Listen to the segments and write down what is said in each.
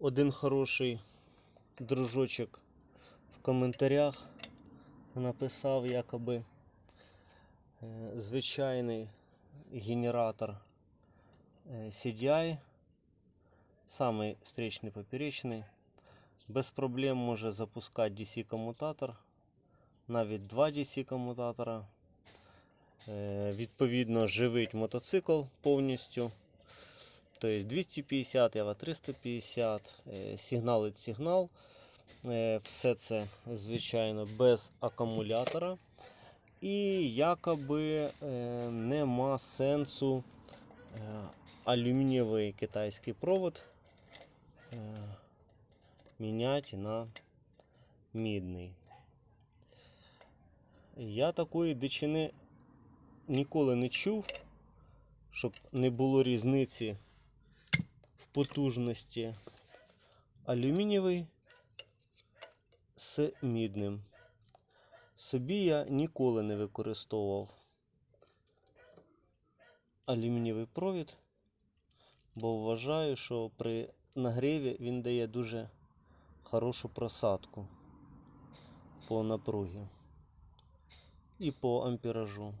один хороший дружочок в коментарях написав якоби е, звичайний генератор е, CDI, самий стрічний поперечний, без проблем може запускати DC-комутатор, навіть два DC-комутатора. Е, Відповідно, живить мотоцикл повністю. Тобто 250, Ава 350, е, сигналить сигнал. Е, Все це, звичайно, без акумулятора. І якоби е, нема сенсу е, алюмінієвий китайський провод міняти на мідний. Я такої дичини ніколи не чув, щоб не було різниці потужності алюмінієвий з мідним. Собі я ніколи не використовував алюмінієвий провід, бо вважаю, що при нагріві він дає дуже хорошу просадку по напругі і по амперажу.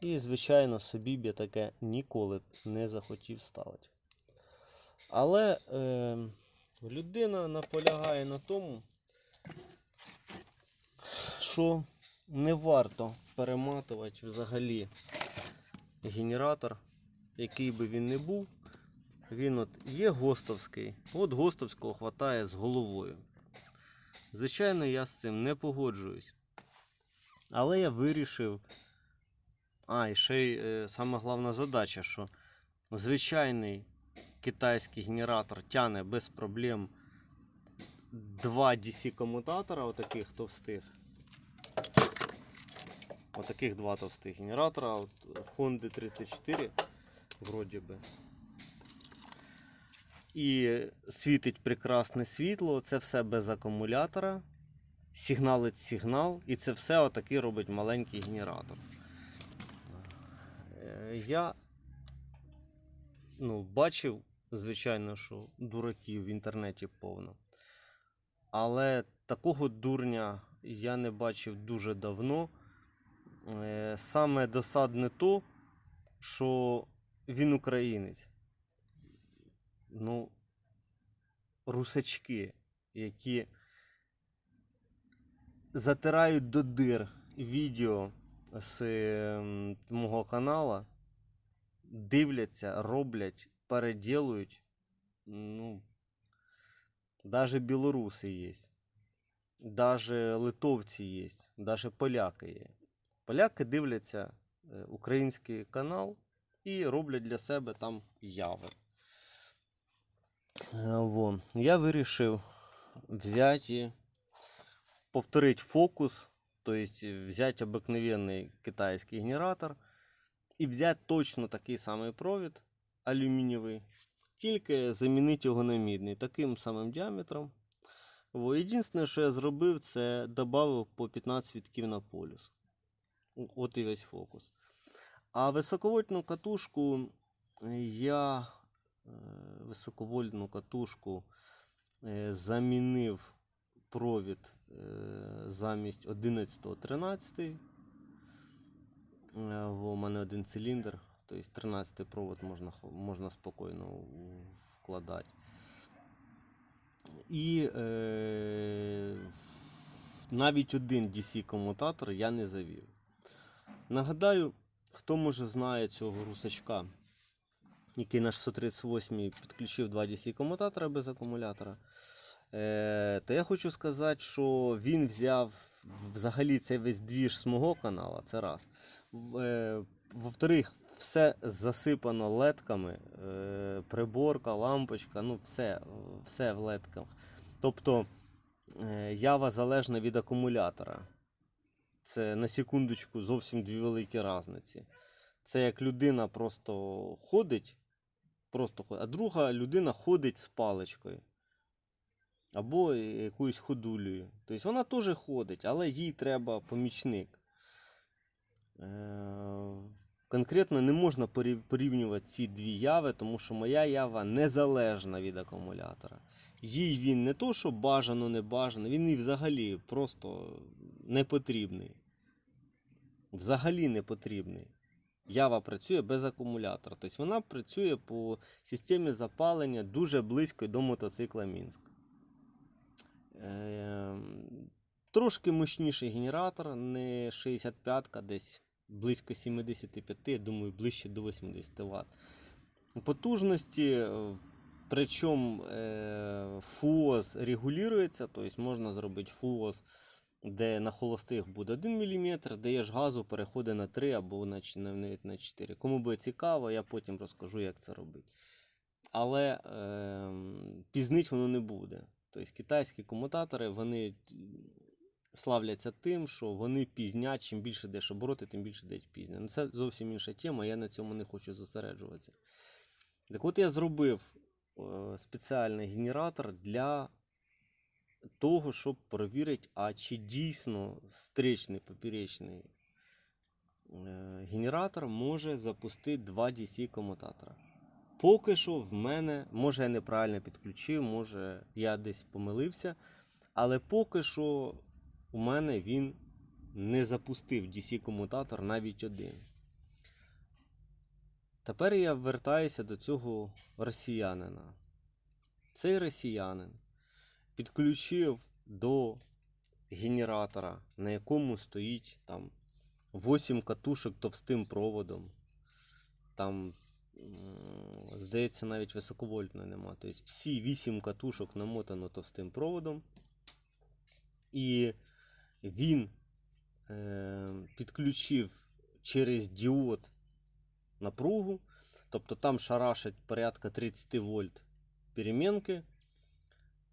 І, звичайно, собі б я таке ніколи не захотів ставити. Але е, людина наполягає на тому, що не варто перематувати взагалі генератор, який би він не був. Він от є гостовський, от гостовського хватає з головою. Звичайно, я з цим не погоджуюсь. Але я вирішив. А, і ще й е, сама головна задача, що звичайний китайський генератор тяне без проблем два DC-комутатора, отаких товстих. Отаких два товстих генератора. От Honda 34, вроді би. І світить прекрасне світло, це все без акумулятора. Сигналить сигнал, і це все отакий робить маленький генератор. Е, Я ну, бачив, звичайно, що дураків в інтернеті повно. Але такого дурня я не бачив дуже давно. Е, Саме досадне то, що він українець. Ну, русачки, які затирають до дир відео з ем, мого канала, дивляться, роблять, переділують. Ну, даже білоруси є. Даже литовці є, даже поляки є. Поляки дивляться е, український канал і роблять для себе там яви. Е, Во. Я вирішив взяти, повторити фокус, тобто взяти обикновенний китайський генератор і взяти точно такий самий провід алюмінієвий, тільки замінити його на мідний таким самим діаметром. Во. Єдине, що я зробив, це додав по 15 вітків на полюс. От і весь фокус. А високовольтну катушку я е, високовольтну катушку е, замінив провід е, замість 11-13. Е, У мене один циліндр, тобто 13 провод можна, можна спокійно вкладати. І е, навіть один DC-комутатор я не завів. Нагадаю, хто може знає цього русачка, який на 638 підключив два DC-комутатора без акумулятора. Е, то я хочу сказати, що він взяв взагалі цей весь двіж з мого канала, це раз. Е, во-вторых, все засипано ледками, е, приборка, лампочка, ну все, все в ледках. Тобто е, ява залежна від акумулятора. Це на секундочку зовсім дві великі різниці. Це як людина просто ходить, просто ходить, а друга людина ходить з паличкою. Або якоюсь ходулею. Тобто вона теж ходить, але їй треба помічник. Е, конкретно не можна порівнювати ці дві яви, тому що моя ява незалежна від акумулятора. Їй він не то, що бажано, не бажано, він і взагалі просто не потрібний. Взагалі не потрібний. Ява працює без акумулятора. Тобто вона працює по системі запалення дуже близько до мотоцикла Мінськ. Ем, Трошки мощніший генератор, не 65-ка, десь близько 75, я думаю, ближче до 80 Вт. Потужності, е, причому е, ФУОЗ регулюється, тобто можна зробити ФУОЗ, де на холостих буде 1 мм, даєш газу, переходить на 3 або на, навіть на 4. Кому буде цікаво, я потім розкажу, як це робити. Але е, пізнить воно не буде. Тобто китайські комутатори вони славляться тим, що вони пізнять, чим більше даєш обороти, тим більше дають пізня. Ну, це зовсім інша тема, я на цьому не хочу зосереджуватися. Так от я зробив е, спеціальний генератор для того, щоб перевірити, а чи дійсно стрічний поперечний е, генератор може запустити два DC комутатора. Поки що в мене, може я неправильно підключив, може я десь помилився, але поки що у мене він не запустив DC-комутатор навіть один. Тепер я вертаюся до цього росіянина. Цей росіянин підключив до генератора, на якому стоїть там 8 катушок товстим проводом. Там, здається, навіть високовольтної нема. Тобто всі 8 катушок намотано товстим проводом. І він е, підключив через діод напругу. Тобто там шарашить порядка 30 вольт перемінки.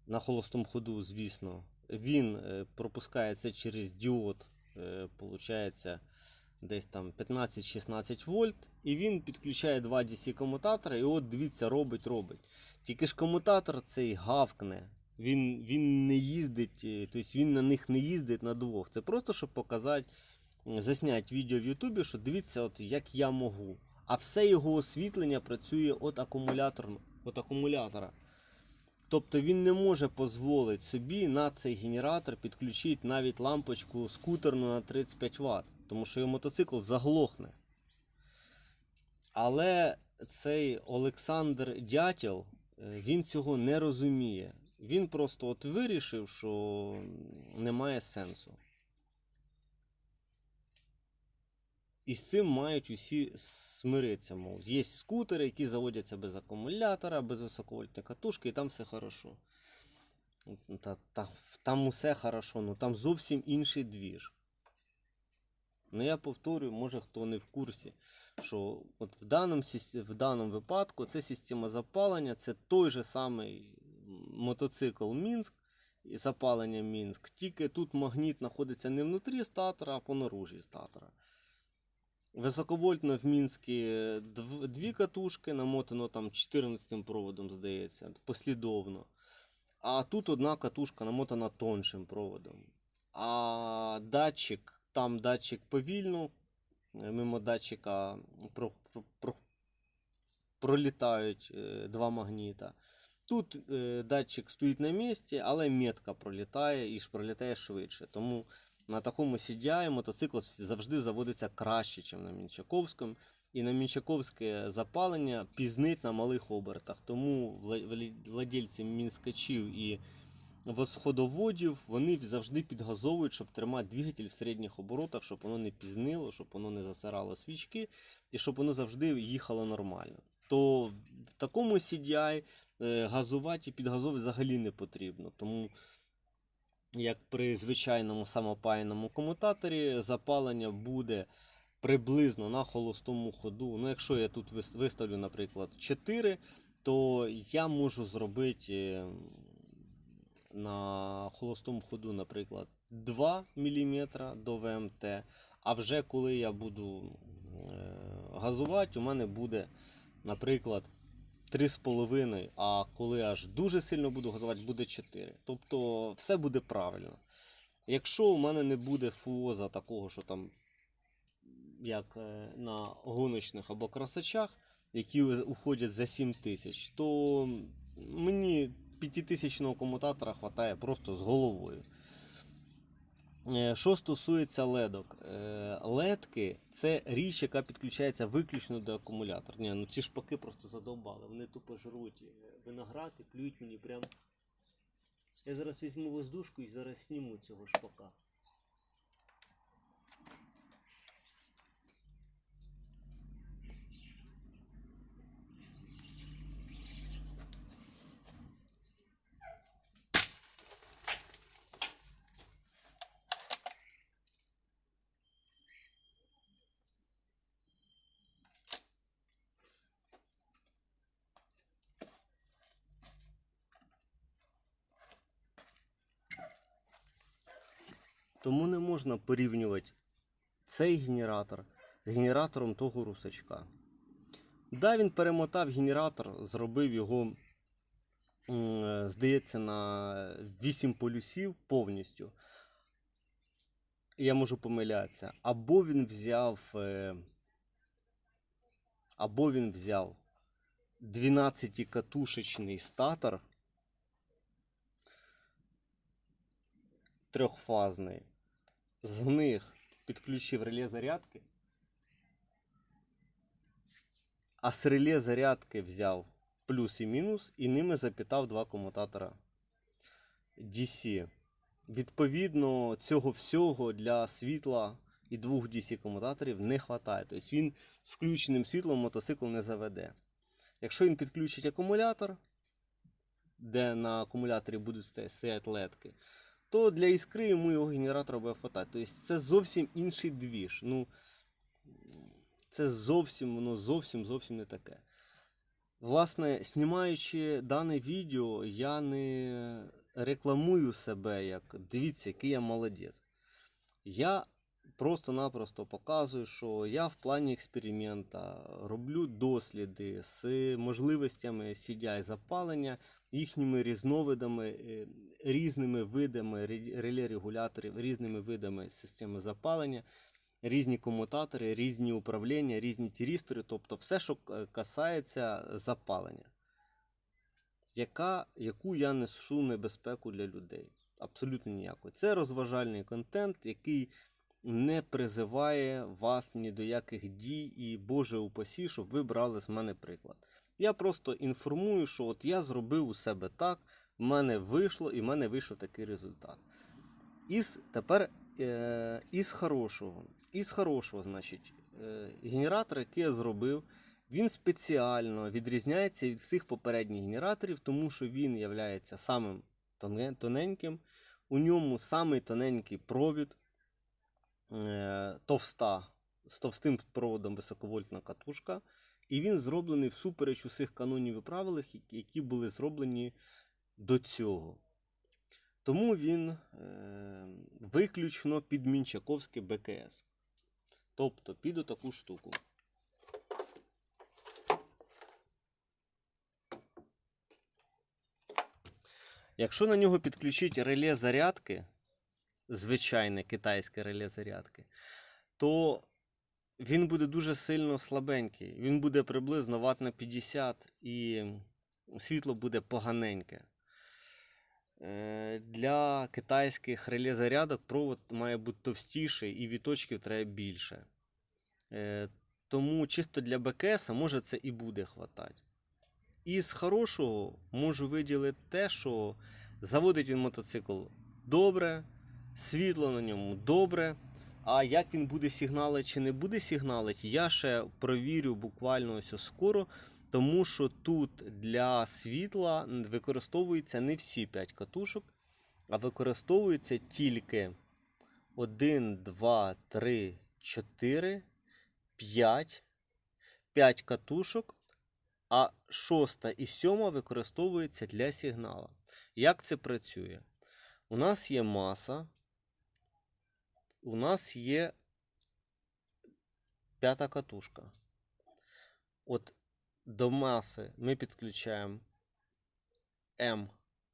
На холостому ходу, звісно. Він е, пропускає через діод, е, получається, десь там 15-16 вольт. І він підключає два DC комутатора, і от дивіться, робить, робить. Тільки ж комутатор цей гавкне. Він, він не їздить, е, тобто він на них не їздить на двох. Це просто щоб показати, засняти відео в Ютубі, що дивіться, от як я можу. А все його освітлення працює від, акумулятор, від акумулятора. Тобто він не може дозволити собі на цей генератор підключити навіть лампочку скутерну на 35 Вт, тому що його мотоцикл заглохне. Але цей Олександр Дятел, е, він цього не розуміє. Він просто от вирішив, що немає сенсу. І з цим мають усі смиритися. Мов. Є скутери, які заводяться без акумулятора, без високовольтної катушки, і там все хорошо. Та, та, там усе хорошо, ну там зовсім інший двіж. Ну я повторюю, може хто не в курсі, що от в даному, в даному випадку це система запалення, це той же самий мотоцикл Мінськ і запалення Мінськ. Тільки тут магніт знаходиться не внутрі статора, а по наружі статора. Високовольтно в Мінську дв- дві катушки, намотано там 14 проводом, здається, послідовно. А тут одна катушка намотана тоншим проводом. А датчик, там датчик повільно, мимо датчика про, про, про, пролітають е, два магніта. Тут е, датчик стоїть на місці, але метка пролітає і ж пролітає швидше. Тому на такому CDI мотоцикл завжди заводиться краще, ніж на Мінчаковському. І на Мінчаковське запалення пізнить на малих обертах. Тому вла- вла- владельці мінскачів і восходоводів вони завжди підгазовують, щоб тримати двигатель в середніх оборотах, щоб воно не пізнило, щоб воно не засирало свічки, і щоб воно завжди їхало нормально. То в такому CDI газувати і підгазовувати взагалі не потрібно. Тому як при звичайному самопаяному комутаторі, запалення буде приблизно на холостому ходу. Ну, якщо я тут виставлю, наприклад, 4, то я можу зробити е, на холостому ходу, наприклад, 2 мм до ВМТ. А вже коли я буду е, газувати, у мене буде, наприклад, 3,5, а коли аж дуже сильно буду газувати, буде 4. Тобто все буде правильно. Якщо у мене не буде фуоза такого, що там як е, на гоночних або красачах, які уходять за 7 тисяч, то мені 5000 комутатора вистачає просто з головою. Е, Що стосується ледок, Е, ледки це річ, яка підключається виключно до акумулятора. Ні, ну ці шпаки просто задовбали. Вони тупо жруть е, виноград і плюють мені прям. Я зараз візьму воздушку і зараз сніму цього шпака. Тому не можна порівнювати цей генератор з генератором того русачка. Да, він перемотав генератор, зробив його, е, здається, на 8 полюсів повністю. Я можу помилятися. Або він взяв. е, Або він взяв 12-катушечний статор трьохфазний. З них підключив реле зарядки. А з реле зарядки взяв плюс і мінус, і ними запитав два комутатора DC. Відповідно, цього всього для світла і двох DC комутаторів не вистачає. Тобто він з включеним світлом мотоцикл не заведе. Якщо він підключить акумулятор, де на акумуляторі будуть стоя- стояти ледки, то для іскри йому його генератор буде хватати. Тобто це зовсім інший двіж. Ну, це зовсім, воно зовсім зовсім не таке. Власне, знімаючи дане відео, я не рекламую себе як дивіться, який я молодець. Я просто-напросто показую, що я в плані експеримента роблю досліди з можливостями CDI запалення, їхніми різновидами, е, різними видами реле-регуляторів, різними видами системи запалення, різні комутатори, різні управління, різні тірістори, тобто все, що касається запалення. Яка, яку я несу небезпеку для людей? Абсолютно ніякої. Це розважальний контент, який не призиває вас ні до яких дій, і Боже упасі, щоб ви брали з мене приклад. Я просто інформую, що от я зробив у себе так, в мене вийшло, і в мене вийшов такий результат. Із тепер е, із хорошого. Із хорошого, значить, е, генератор, який я зробив, він спеціально відрізняється від всіх попередніх генераторів, тому що він є самим тоненьким. У ньому самий тоненький провід, товста, з товстим проводом високовольтна катушка. І він зроблений всупереч усіх канонів і правил, які були зроблені до цього. Тому він е, виключно під Мінчаковське БКС. Тобто під таку штуку. Якщо на нього підключити реле зарядки, звичайне китайське реле зарядки, то він буде дуже сильно слабенький. Він буде приблизно ватт на 50 і світло буде поганеньке. Е, Для китайських реле зарядок провод має бути товстіший і віточків треба більше. Е, Тому чисто для БКС може це і буде хватати. Із хорошого можу виділити те, що заводить він мотоцикл добре, світло на ньому добре. А як він буде сигналити чи не буде сигналити, я ще провірю буквально ось скоро, тому що тут для світла використовуються не всі 5 катушок, а використовується тільки 1, 2, 3, 4, 5, 5 катушок, а шоста і сьома використовується для сигнала. Як це працює? У нас є маса, у нас є п'ята катушка. От до маси ми підключаємо М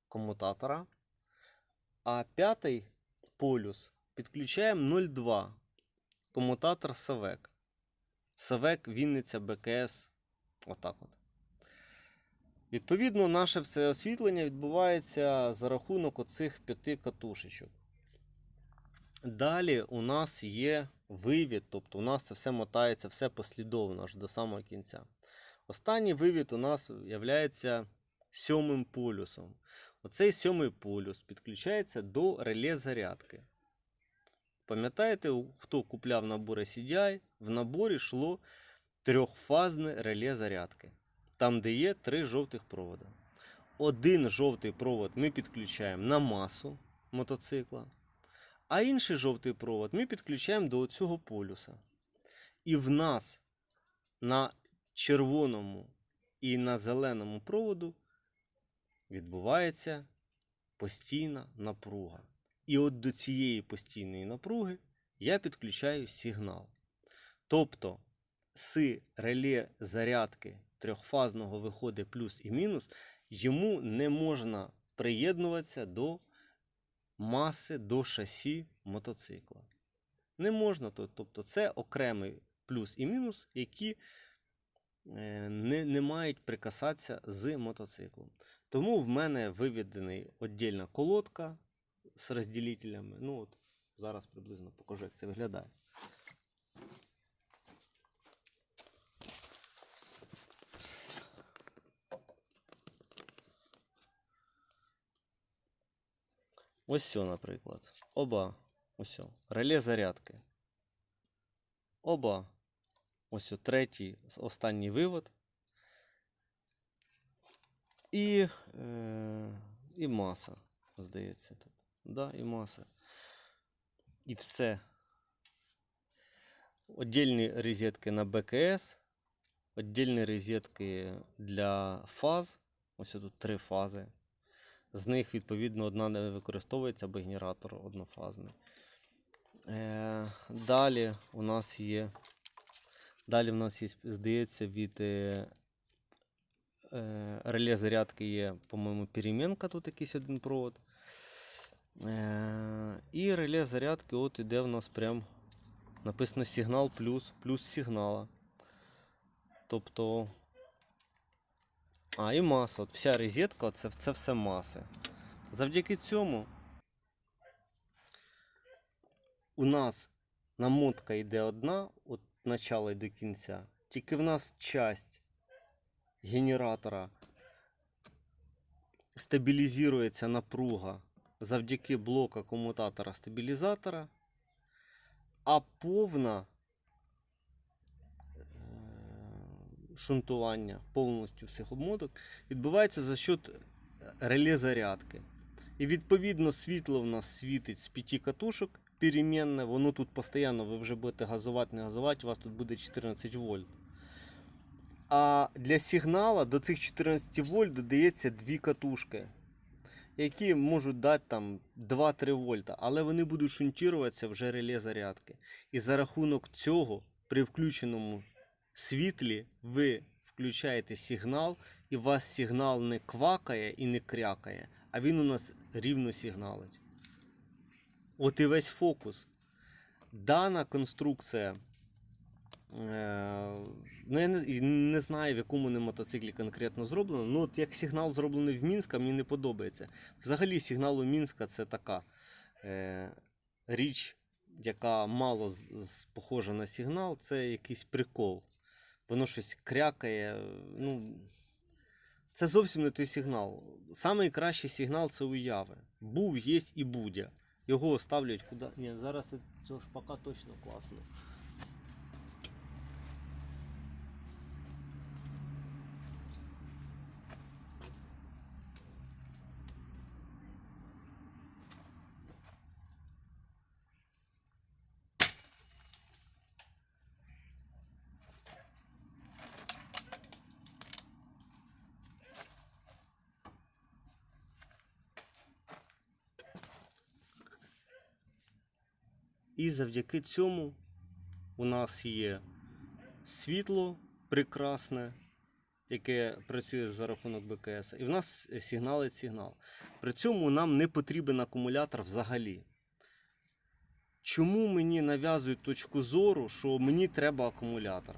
комутатора, а п'ятий полюс підключаємо 0,2 комутатор САВЕК. Савек, Вінниця, БКС. Отак от. Відповідно, наше все освітлення відбувається за рахунок оцих п'яти катушечок. Далі у нас є вивід, тобто у нас це все мотається, все послідовно аж до самого кінця. Останній вивід у нас є сьомим полюсом. Оцей сьомий полюс підключається до реле зарядки. Пам'ятаєте, хто купляв набори CDI, в наборі йшло трьохфазне реле зарядки. Там, де є три жовтих провода. Один жовтий провод ми підключаємо на масу мотоцикла, а інший жовтий провод ми підключаємо до цього полюса. І в нас на червоному і на зеленому проводу відбувається постійна напруга. І от до цієї постійної напруги я підключаю сигнал. Тобто з реле зарядки трьохфазного виходить плюс і мінус, йому не можна приєднуватися до маси, до шасі мотоцикла. Не можна, тобто це окремий плюс і мінус, які е, не, не мають прикасатися з мотоциклом. Тому в мене виведений віддільна колодка з розділителями. Ну от зараз приблизно покажу, як це виглядає. Ось все, наприклад. Оба. Ось. о, Реле зарядки. Оба. Ось третій, останній вивод. І, е, і маса, здається, тут. Да, і маса. І все. Отдельні розетки на БКС, отдельні розетки для фаз. Ось тут три фази. З них, відповідно, одна не використовується, бо генератор однофазний. Е, далі у нас є. Далі в нас є, здається, від е, е, реле зарядки є, по-моєму, перемінка, тут якийсь один провод. Е, і реле зарядки, от іде в нас прям написано сигнал плюс, плюс сигнала. Тобто. А, і маса. От вся розетка, це, це все маси. Завдяки цьому у нас намотка йде одна від начала і до кінця. Тільки в нас часть генератора стабілізується напруга завдяки блоку комутатора стабілізатора, а повна е, шунтування повністю всіх обмоток відбувається за счет реле зарядки. І відповідно світло в нас світить з п'яти катушок перемінне, воно тут постійно, ви вже будете газувати, не газувати, у вас тут буде 14 вольт. А для сигнала до цих 14 вольт додається дві катушки, які можуть дати там 2-3 вольта, але вони будуть шунтуватися вже реле зарядки. І за рахунок цього, при включеному світлі, ви включаєте сигнал, і у вас сигнал не квакає і не крякає, а він у нас рівно сигналить. От і весь фокус. Дана конструкція. Е, ну, я не, не знаю, в якому не мотоциклі конкретно зроблено. Ну, от як сигнал зроблений в Мінська, мені не подобається. Взагалі, сигнал у Мінська це така е, річ, яка мало з, з, похожа на сигнал, це якийсь прикол. Воно щось крякає. Ну, це зовсім не той сигнал. Найкращий сигнал це уяви. Був, є і буде. Його ставлять куди. Ні, зараз цього шпака точно класно. І завдяки цьому у нас є світло прекрасне, яке працює за рахунок БКС, і в нас сигналить сигнал. При цьому нам не потрібен акумулятор взагалі. чому мені нав'язують точку зору, що мені треба акумулятор?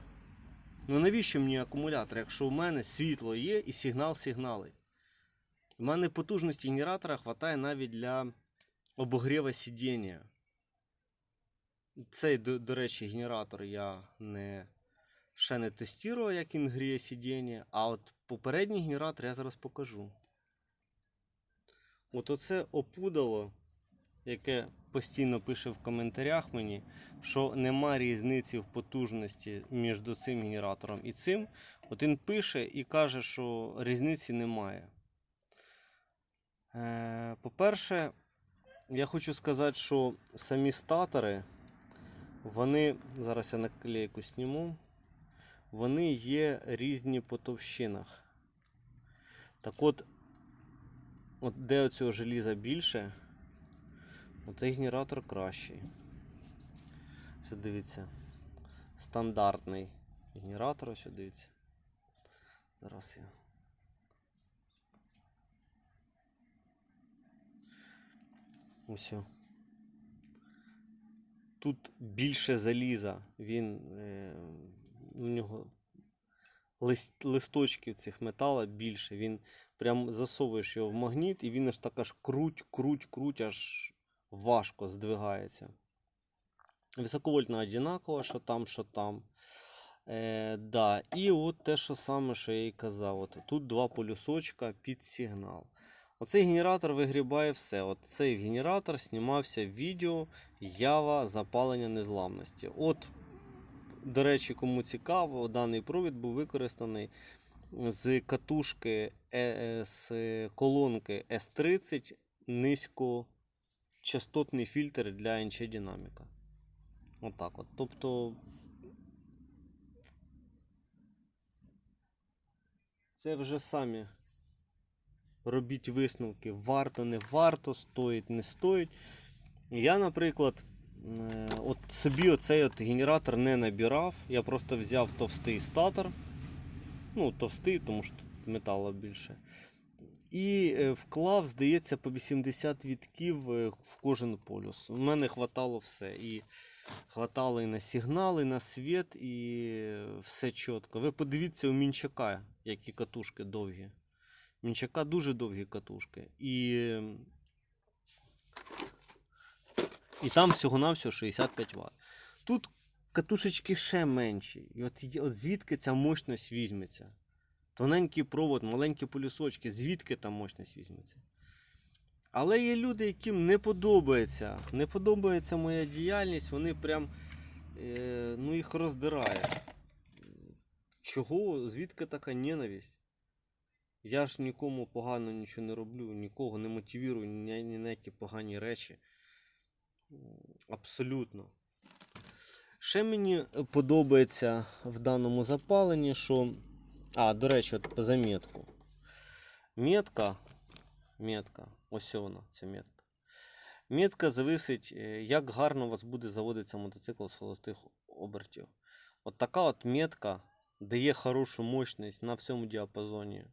Ну навіщо мені акумулятор, якщо в мене світло є і сигнал сигналить? У мене потужності генератора вистачає навіть для обогріва сидіння. Цей, до, до речі, генератор я не, ще не тестував, як він гріє сидіння, а от попередній генератор я зараз покажу. От оце опудало, яке постійно пише в коментарях мені, що нема різниці в потужності між цим генератором і цим. От він пише і каже, що різниці немає. Е, По-перше, я хочу сказати, що самі статори, вони, зараз я наклейку зніму, вони є різні по товщинах. Так от, от де оцього желіза більше, оцей генератор кращий. Це дивіться, стандартний генератор, ось дивіться. Зараз я. Ось. Тут більше заліза, він е, у нього лист, листочків цих метала більше. Він прям засовуєш його в магніт, і він аж так аж круть, круть, круть, аж важко здвигається. Високовольтна одинакова, що там, що там. Е, да. І от те, що саме, що я і казав. От, тут два полюсочка під сигнал. Оцей генератор вигрібає все. От цей генератор знімався в відео Ява запалення незламності. От, до речі, кому цікаво, даний провід був використаний з катушки е, е, з колонки S30 низькочастотний фільтр для НЧ динаміка. Отак от. Тобто. Це вже самі робіть висновки, варто, не варто, стоїть, не стоїть. Я, наприклад, е, от собі оцей от генератор не набирав. Я просто взяв товстий статор. Ну, товстий, тому що тут металу більше. І е, вклав, здається, по 80 вітків е, в кожен полюс. У мене хватало все. І хватало і на сигнал, і на світ, і все чітко. Ви подивіться у Мінчака, які катушки довгі. Мінчака дуже довгі катушки. І, і там всього-навсього 65 Вт. Тут катушечки ще менші. І от, от звідки ця мощність візьметься? Тоненький провод, маленькі полюсочки, звідки там мощність візьметься? Але є люди, яким не подобається. Не подобається моя діяльність, вони прям е, ну, їх роздирає. Чого? Звідки така ненависть? Я ж нікому погано нічого не роблю, нікого не мотивірую ні, ні на які погані речі. Абсолютно. Ще мені подобається в даному запаленні, що. А, до речі, от по замітку. Метка. Метка. Ось вона, ця метка. Метка зависить, е, як гарно у вас буде заводитися мотоцикл з холостих обертів. От така от метка дає хорошу мощність на всьому діапазоні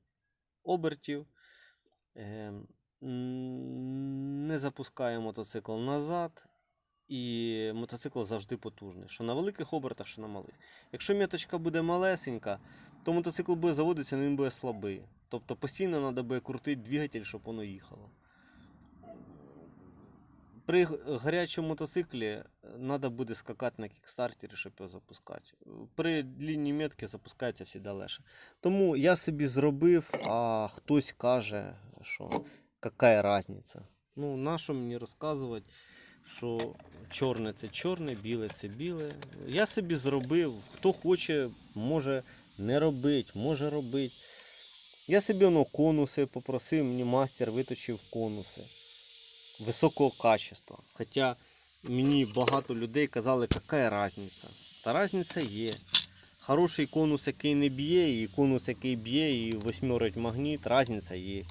обертів. Е, Не запускає мотоцикл назад. І мотоцикл завжди потужний. Що на великих обертах, що на малих. Якщо м'яточка буде малесенька, то мотоцикл буде заводитися, але він буде слабий. Тобто постійно треба буде крутити двигатель, щоб воно їхало. При гарячому мотоциклі треба буде скакати на кікстартері, щоб його запускати. При длінній метці запускається завжди легше. Тому я собі зробив, а хтось каже, що яка різниця. Ну, нащо мені розказувати, що чорне це чорне, біле це біле. Я собі зробив, хто хоче, може не робити, може робити. Я собі воно конуси попросив, мені мастер виточив конуси високого качества. Хоча мені багато людей казали, яка різниця. Та різниця є. Хороший конус, який не б'є, і конус, який б'є, і восьмерить магніт, різниця є.